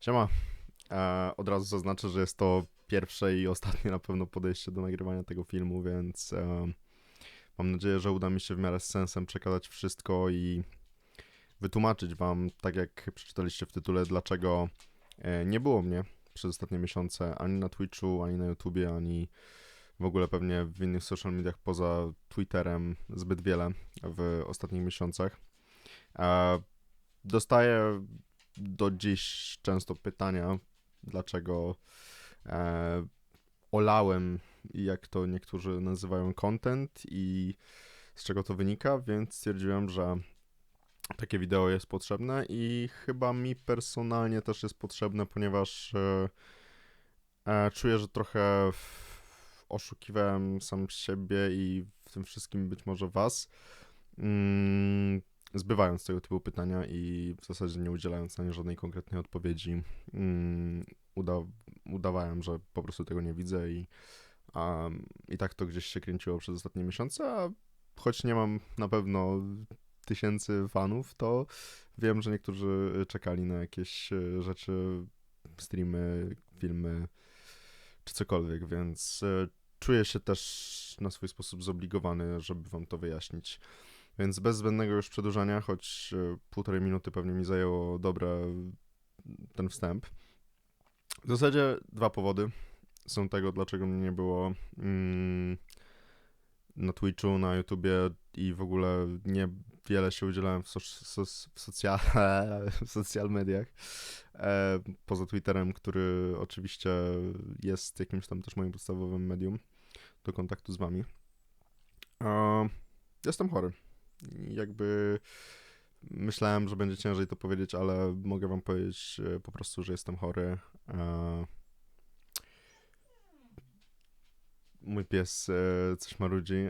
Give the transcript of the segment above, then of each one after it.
Siema. E, od razu zaznaczę, że jest to pierwsze i ostatnie na pewno podejście do nagrywania tego filmu, więc e, mam nadzieję, że uda mi się w miarę z sensem przekazać wszystko i wytłumaczyć wam, tak jak przeczytaliście w tytule, dlaczego e, nie było mnie przez ostatnie miesiące ani na Twitchu, ani na YouTubie, ani w ogóle pewnie w innych social mediach poza Twitterem zbyt wiele w ostatnich miesiącach. E, dostaję do dziś często pytania, dlaczego e, olałem, jak to niektórzy nazywają, content i z czego to wynika, więc stwierdziłem, że takie wideo jest potrzebne i chyba mi personalnie też jest potrzebne, ponieważ e, e, czuję, że trochę w- oszukiwałem sam siebie i w tym wszystkim być może was. Mm, zbywając tego typu pytania i w zasadzie nie udzielając na nie żadnej konkretnej odpowiedzi, mm, uda, udawałem, że po prostu tego nie widzę i, i tak to gdzieś się kręciło przez ostatnie miesiące, a choć nie mam na pewno tysięcy fanów, to wiem, że niektórzy czekali na jakieś e, rzeczy, streamy, filmy czy cokolwiek, więc e, czuję się też na swój sposób zobligowany, żeby wam to wyjaśnić. Więc bez zbędnego już przedłużania, choć e, półtorej minuty pewnie mi zajęło dobre ten wstęp. W zasadzie dwa powody są tego, dlaczego mnie nie było mm, na Twitchu, na YouTubie i w ogóle nie wiele się udzielałem w, soc- soc- w, socja- w social mediach. E, poza Twitterem, który oczywiście jest jakimś tam też moim podstawowym medium do kontaktu z wami. E, jestem chory. Jakby myślałem, że będzie ciężej to powiedzieć, ale mogę wam powiedzieć e, po prostu, że jestem chory. E, Mój pies e, coś marudzi,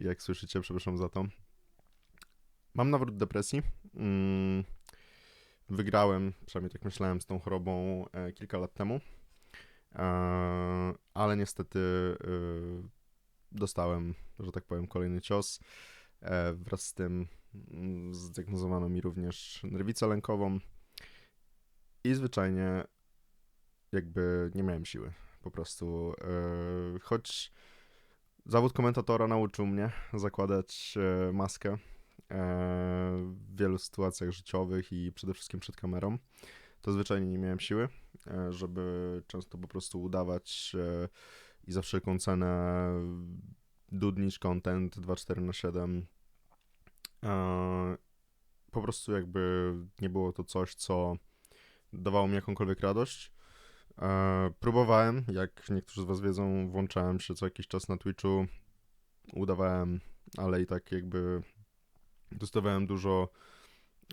jak słyszycie, przepraszam za to. Mam nawrót depresji. Mm, Wygrałem, przynajmniej tak myślałem, z tą chorobą kilka lat temu. Ale niestety dostałem, że tak powiem, kolejny cios. E, Wraz z tym mm, zdiagnozowano mi również nerwicę lękową i zwyczajnie jakby nie miałem siły. Po prostu, e, choć zawód komentatora nauczył mnie zakładać e, maskę w wielu sytuacjach życiowych i przede wszystkim przed kamerą, to zwyczajnie nie miałem siły, żeby często po prostu udawać i za wszelką cenę dudnić content 24 na 7 E, po prostu jakby nie było to coś, co dawało mi jakąkolwiek radość. E, próbowałem, jak niektórzy z was wiedzą, włączałem się co jakiś czas na Twitchu, udawałem, ale i tak jakby dostawałem dużo,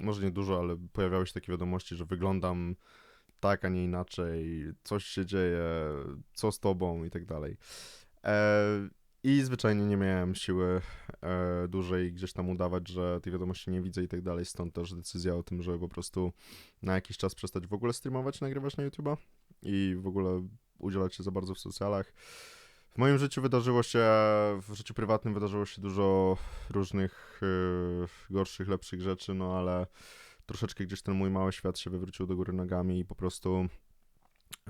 może nie dużo, ale pojawiały się takie wiadomości, że wyglądam tak, a nie inaczej, coś się dzieje, co z tobą i tak dalej. E, I zwyczajnie nie miałem siły e, dłużej gdzieś tam udawać, że tych wiadomości nie widzę i tak dalej, stąd też decyzja o tym, żeby po prostu na jakiś czas przestać w ogóle streamować, nagrywać na YouTube'a i w ogóle udzielać się za bardzo w socjalach. W moim życiu wydarzyło się, w życiu prywatnym wydarzyło się dużo różnych yy, gorszych, lepszych rzeczy, no ale troszeczkę gdzieś ten mój mały świat się wywrócił do góry nogami i po prostu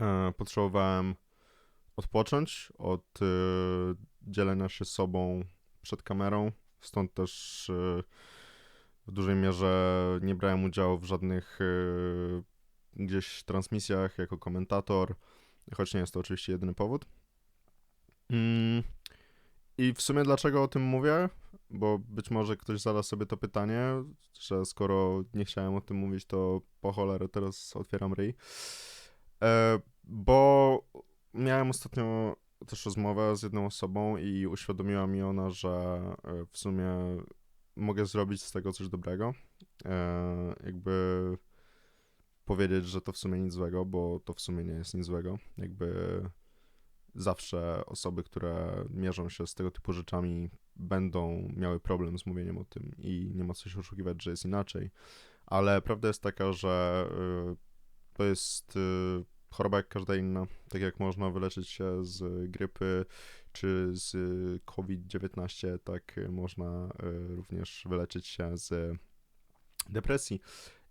e, potrzebowałem odpocząć od e, dzielenia się sobą przed kamerą, stąd też e, w dużej mierze nie brałem udziału w żadnych e, gdzieś transmisjach jako komentator, choć nie jest to oczywiście jedyny powód. Mm, I w sumie dlaczego o tym mówię? Bo być może ktoś zada sobie to pytanie, że skoro nie chciałem o tym mówić, to po cholerę teraz otwieram ryj. E, bo miałem ostatnio też rozmowę z jedną osobą i uświadomiła mi ona, że e, w sumie mogę zrobić z tego coś dobrego. E, jakby powiedzieć, że to w sumie nic złego, bo to w sumie nie jest nic złego. Jakby zawsze osoby, które mierzą się z tego typu rzeczami, będą miały problem z mówieniem o tym i nie ma co się oszukiwać, że jest inaczej. Ale prawda jest taka, że y, to jest choroba jak każda inna. Tak jak można wyleczyć się z grypy czy z COVID-19, tak można y, również wyleczyć się z depresji.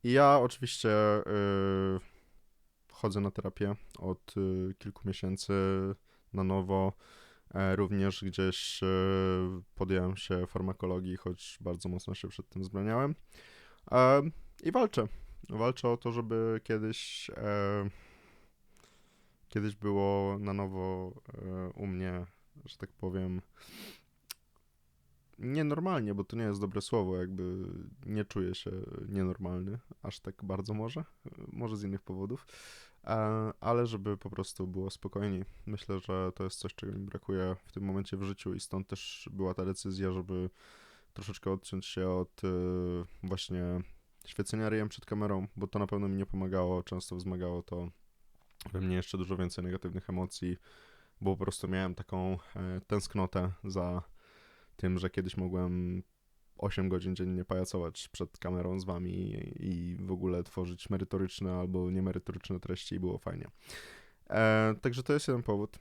I ja oczywiście y, chodzę na terapię od y, kilku miesięcy na nowo. E, również gdzieś e, podjąłem się farmakologii, choć bardzo mocno się przed tym wzbraniałem. E, I walczę. Walczę o to, żeby kiedyś e, kiedyś było na nowo e, u mnie, że tak powiem, nienormalnie, bo to nie jest dobre słowo, jakby nie czuję się nienormalny, aż tak bardzo może, może z innych powodów, e, ale żeby po prostu było spokojniej. Myślę, że to jest coś, czego mi brakuje w tym momencie w życiu i stąd też była ta decyzja, żeby troszeczkę odciąć się od e, właśnie świecenia ryjem przed kamerą, bo to na pewno mi nie pomagało, często wzmagało to we mnie jeszcze dużo więcej negatywnych emocji, bo po prostu miałem taką e, tęsknotę za tym, że kiedyś mogłem 8 godzin dziennie pajacować przed kamerą z wami i w ogóle tworzyć merytoryczne albo niemerytoryczne treści i było fajnie. E, także to jest jeden powód.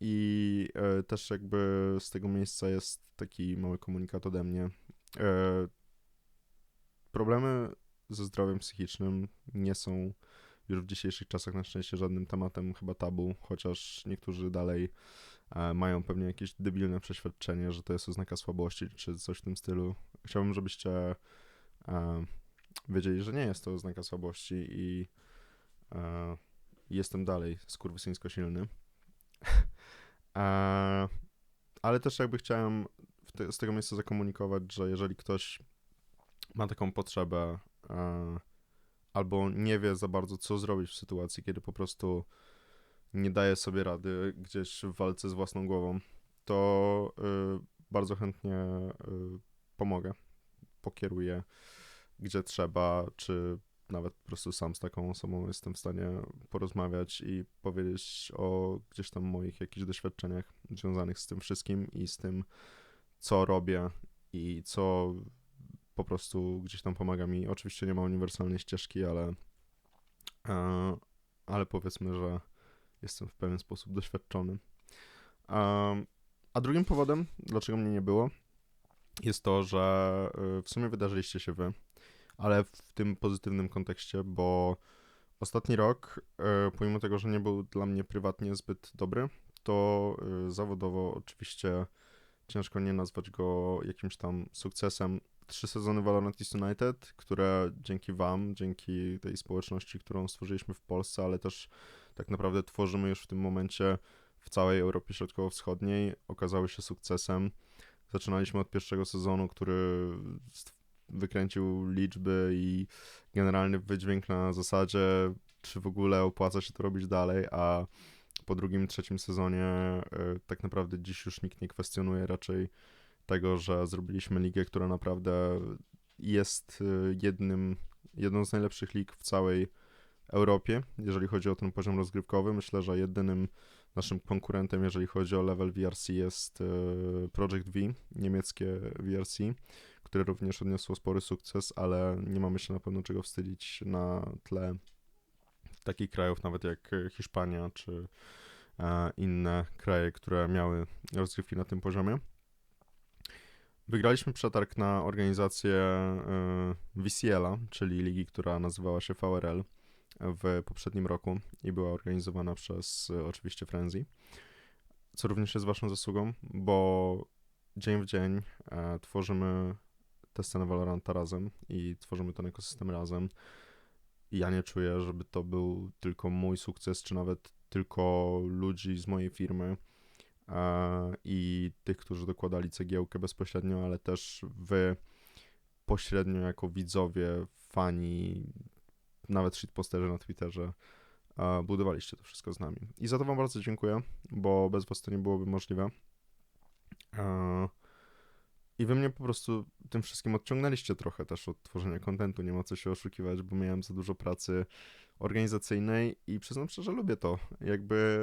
I e, też jakby z tego miejsca jest taki mały komunikat ode mnie. E, problemy ze zdrowiem psychicznym nie są już w dzisiejszych czasach na szczęście żadnym tematem chyba tabu, chociaż niektórzy dalej e, mają pewnie jakieś debilne przeświadczenie, że to jest oznaka słabości, czy coś w tym stylu. Chciałbym, żebyście e, wiedzieli, że nie jest to oznaka słabości i e, jestem dalej skurwysyńsko silny. e, ale też jakby chciałem te, z tego miejsca zakomunikować, że jeżeli ktoś ma taką potrzebę e, albo nie wie za bardzo, co zrobić w sytuacji, kiedy po prostu nie daje sobie rady gdzieś w walce z własną głową, to y, bardzo chętnie y, pomogę, pokieruję gdzie trzeba, czy nawet po prostu sam z taką osobą jestem w stanie porozmawiać i powiedzieć o gdzieś tam moich jakichś doświadczeniach związanych z tym wszystkim i z tym, co robię i co po prostu gdzieś tam pomaga mi. Oczywiście nie ma uniwersalnej ścieżki, ale, e, ale powiedzmy, że jestem w pewien sposób doświadczony. A drugim powodem, dlaczego mnie nie było, jest to, że e, w sumie wydarzyliście się wy, ale w tym pozytywnym kontekście, bo ostatni rok, e, pomimo tego, że nie był dla mnie prywatnie zbyt dobry, to zawodowo oczywiście ciężko nie nazwać go jakimś tam sukcesem trzy sezony Valorant East United, które dzięki wam, dzięki tej społeczności, którą stworzyliśmy w Polsce, ale też tak naprawdę tworzymy już w tym momencie w całej Europie Środkowo-Wschodniej, okazały się sukcesem. Zaczynaliśmy od pierwszego sezonu, który wykręcił liczby i generalny wydźwięk na zasadzie, czy w ogóle opłaca się to robić dalej, a po drugim, trzecim sezonie y, tak naprawdę dziś już nikt nie kwestionuje raczej tego, że zrobiliśmy ligę, która naprawdę jest y, jednym, jedną z najlepszych lig w całej Europie, jeżeli chodzi o ten poziom rozgrywkowy. Myślę, że jedynym naszym konkurentem, jeżeli chodzi o level VRC, jest y, Project V, niemieckie VRC, które również odniosło spory sukces, ale nie mamy się na pewno czego wstydzić na tle takich krajów nawet jak Hiszpania czy e, inne kraje, które miały rozgrywki na tym poziomie. Wygraliśmy przetarg na organizację y, VCL-a, czyli ligi, która nazywała się VRL w poprzednim roku i była organizowana przez y, oczywiście Frenzy, co również jest waszą zasługą, bo dzień w dzień e, tworzymy tę scenę Valoranta razem i tworzymy ten ekosystem razem. I ja nie czuję, żeby to był tylko mój sukces, czy nawet tylko ludzi z mojej firmy i tych, którzy dokładali cegiełkę bezpośrednio, ale też wy pośrednio jako widzowie, fani, nawet shitposterzy na Twitterze budowaliście to wszystko z nami. I za to wam bardzo dziękuję, bo bez was to nie byłoby możliwe. I wy mnie po prostu tym wszystkim odciągnęliście trochę też od tworzenia kontentu, nie ma co się oszukiwać, bo miałem za dużo pracy organizacyjnej i przyznam szczerze, lubię to. Jakby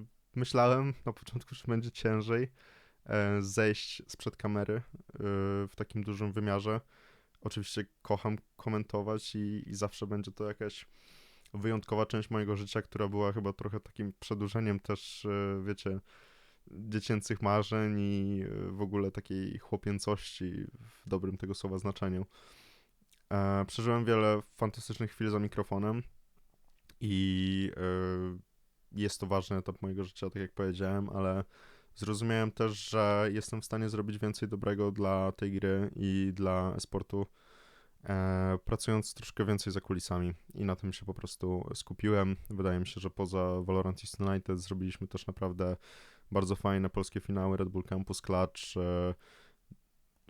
yy, myślałem na początku, że będzie ciężej e, zejść sprzed kamery e, w takim dużym wymiarze. Oczywiście kocham komentować i, i zawsze będzie to jakaś wyjątkowa część mojego życia, która była chyba trochę takim przedłużeniem też, e, wiecie, dziecięcych marzeń i w ogóle takiej chłopięcości w dobrym tego słowa znaczeniu. Przeżyłem wiele fantastycznych chwil za mikrofonem i jest to ważny etap mojego życia, tak jak powiedziałem, ale zrozumiałem też, że jestem w stanie zrobić więcej dobrego dla tej gry i dla esportu, e, pracując troszkę więcej za kulisami i na tym się po prostu skupiłem. Wydaje mi się, że poza Valorant East United zrobiliśmy też naprawdę bardzo fajne polskie finały Red Bull Campus Clutch, e,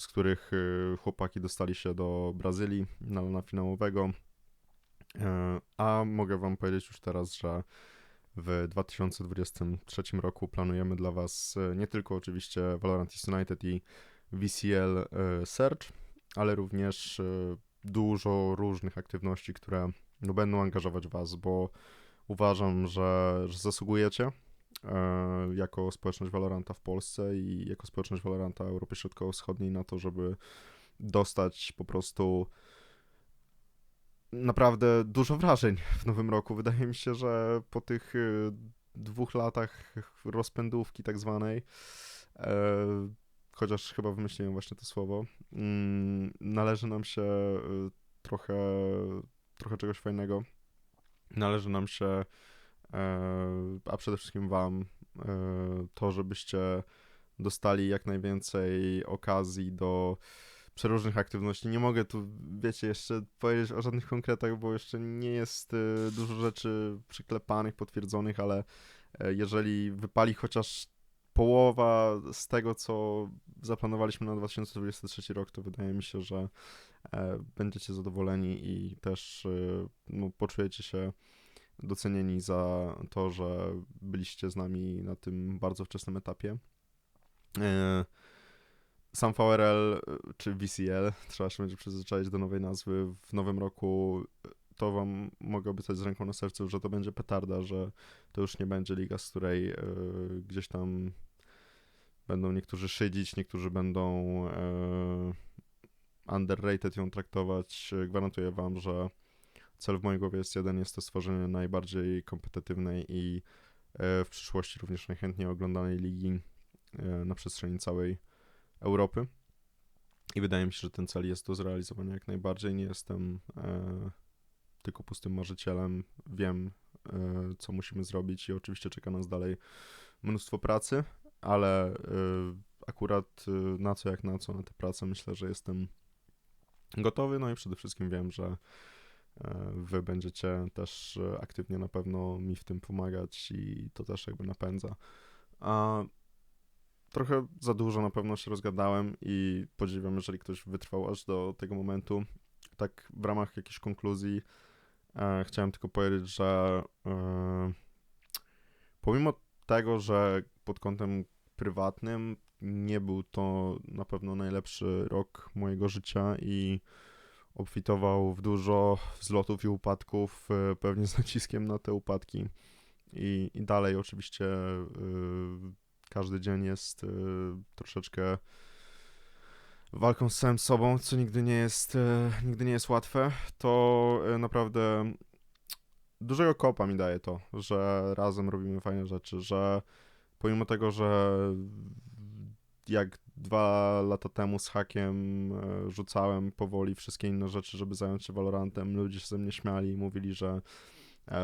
z których e, chłopaki dostali się do Brazylii na lana finałowego. E, a mogę wam powiedzieć już teraz, że w 2023 roku planujemy dla Was e, nie tylko oczywiście Valorant United i VCL e, Search, ale również e, dużo różnych aktywności, które no, będą angażować Was, bo uważam, że, że zasługujecie jako społeczność Valoranta w Polsce i jako społeczność Valoranta Europy Środkowo-Wschodniej na to, żeby dostać po prostu naprawdę dużo wrażeń w nowym roku. Wydaje mi się, że po tych y, dwóch latach rozpędówki tak zwanej, e, chociaż chyba wymyśliłem właśnie to słowo, mm, należy nam się y, trochę, trochę czegoś fajnego. Należy nam się, e, a przede wszystkim wam, e, to, żebyście dostali jak najwięcej okazji do przeróżnych aktywności. Nie mogę tu, wiecie, jeszcze powiedzieć o żadnych konkretach, bo jeszcze nie jest y, dużo rzeczy przyklepanych, potwierdzonych, ale y, jeżeli wypali chociaż połowa z tego, co zaplanowaliśmy na 2023 rok, to wydaje mi się, że e, będziecie zadowoleni i też y, no, poczujecie się docenieni za to, że byliście z nami na tym bardzo wczesnym etapie. Sam VRL y, czy VCL, trzeba się będzie przyzwyczaić do nowej nazwy w nowym roku. To wam mogę obiecać z ręką na sercu, że to będzie petarda, że to już nie będzie liga, z której y, gdzieś tam będą niektórzy szydzić, niektórzy będą y, underrated ją traktować. Gwarantuję wam, że cel w mojej głowie jest jeden, jest to stworzenie najbardziej kompetywnej i w przyszłości również najchętniej oglądanej ligi na przestrzeni całej Europy. I wydaje mi się, że ten cel jest do zrealizowania jak najbardziej. Nie jestem e, tylko pustym marzycielem. Wiem, e, co musimy zrobić i oczywiście czeka nas dalej mnóstwo pracy, ale e, akurat e, na co jak na co, na tę pracę myślę, że jestem gotowy. No i przede wszystkim wiem, że e, wy będziecie też aktywnie na pewno mi w tym pomagać i to też jakby napędza. A trochę za dużo na pewno się rozgadałem i podziwiam, jeżeli ktoś wytrwał aż do tego momentu. Tak w ramach jakiejś konkluzji e, chciałem tylko powiedzieć, że e, pomimo tego, że pod kątem prywatnym nie był to na pewno najlepszy rok mojego życia i obfitował w dużo wzlotów i upadków, e, pewnie z naciskiem na te upadki. I, i dalej oczywiście e, każdy dzień jest y, troszeczkę walką z samym sobą, co nigdy nie jest, y, nigdy nie jest łatwe, to y, naprawdę dużego kopa mi daje to, że razem robimy fajne rzeczy, że pomimo tego, że jak dwa lata temu z hakiem rzucałem powoli wszystkie inne rzeczy, żeby zająć się Valorantem, ludzie się ze mnie śmiali i mówili, że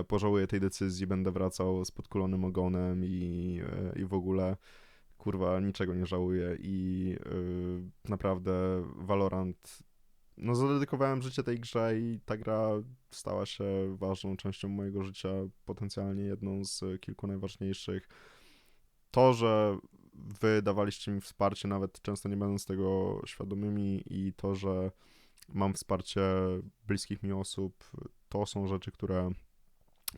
pożałuję tej decyzji, będę wracał z podkulonym ogonem i, e, i w ogóle kurwa niczego nie żałuję i yy, naprawdę Valorant no zadedykowałem życie tej grze i ta gra stała się ważną częścią mojego życia, potencjalnie jedną z kilku najważniejszych. To, że wy dawaliście mi wsparcie, nawet często nie będąc tego świadomymi i to, że mam wsparcie bliskich mi osób, to są rzeczy, które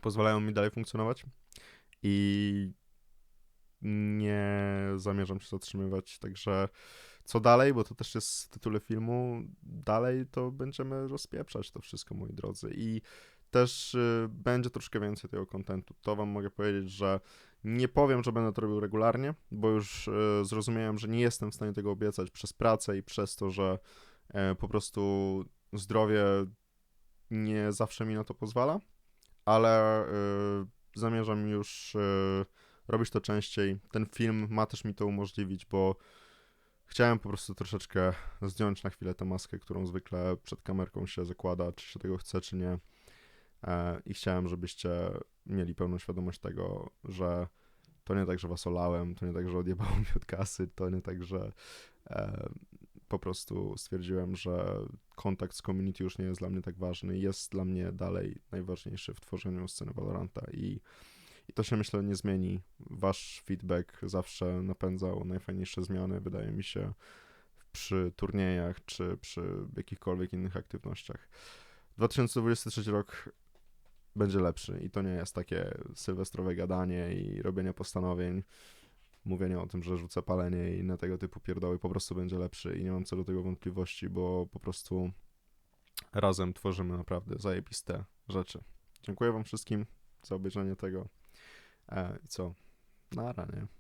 pozwalają mi dalej funkcjonować i nie zamierzam się zatrzymywać, także co dalej, bo to też jest w tytule filmu, dalej to będziemy rozpieprzać to wszystko, moi drodzy. I też y, będzie troszkę więcej tego kontentu. To wam mogę powiedzieć, że nie powiem, że będę to robił regularnie, bo już y, zrozumiałem, że nie jestem w stanie tego obiecać przez pracę i przez to, że y, po prostu zdrowie nie zawsze mi na to pozwala, ale y, zamierzam już y, robić to częściej. Ten film ma też mi to umożliwić, bo chciałem po prostu troszeczkę zdjąć na chwilę tę maskę, którą zwykle przed kamerką się zakłada, czy się tego chce, czy nie. e, i chciałem, żebyście mieli pełną świadomość tego, że to nie tak, że was olałem, to nie tak, że odjebało mi od kasy, to nie tak, że e, po prostu stwierdziłem, że kontakt z community już nie jest dla mnie tak ważny. Jest dla mnie dalej najważniejszy w tworzeniu sceny Valoranta i, i to się myślę nie zmieni. Wasz feedback zawsze napędzał najfajniejsze zmiany, wydaje mi się, przy turniejach czy przy jakichkolwiek innych aktywnościach. 2023 rok będzie lepszy i to nie jest takie sylwestrowe gadanie i robienie postanowień mówienie o tym, że rzucę palenie i inne tego typu pierdoły po prostu będzie lepszy i nie mam co do tego wątpliwości, bo po prostu razem tworzymy naprawdę zajebiste rzeczy. Dziękuję wam wszystkim za obejrzenie tego. E, I co? Nara, nie?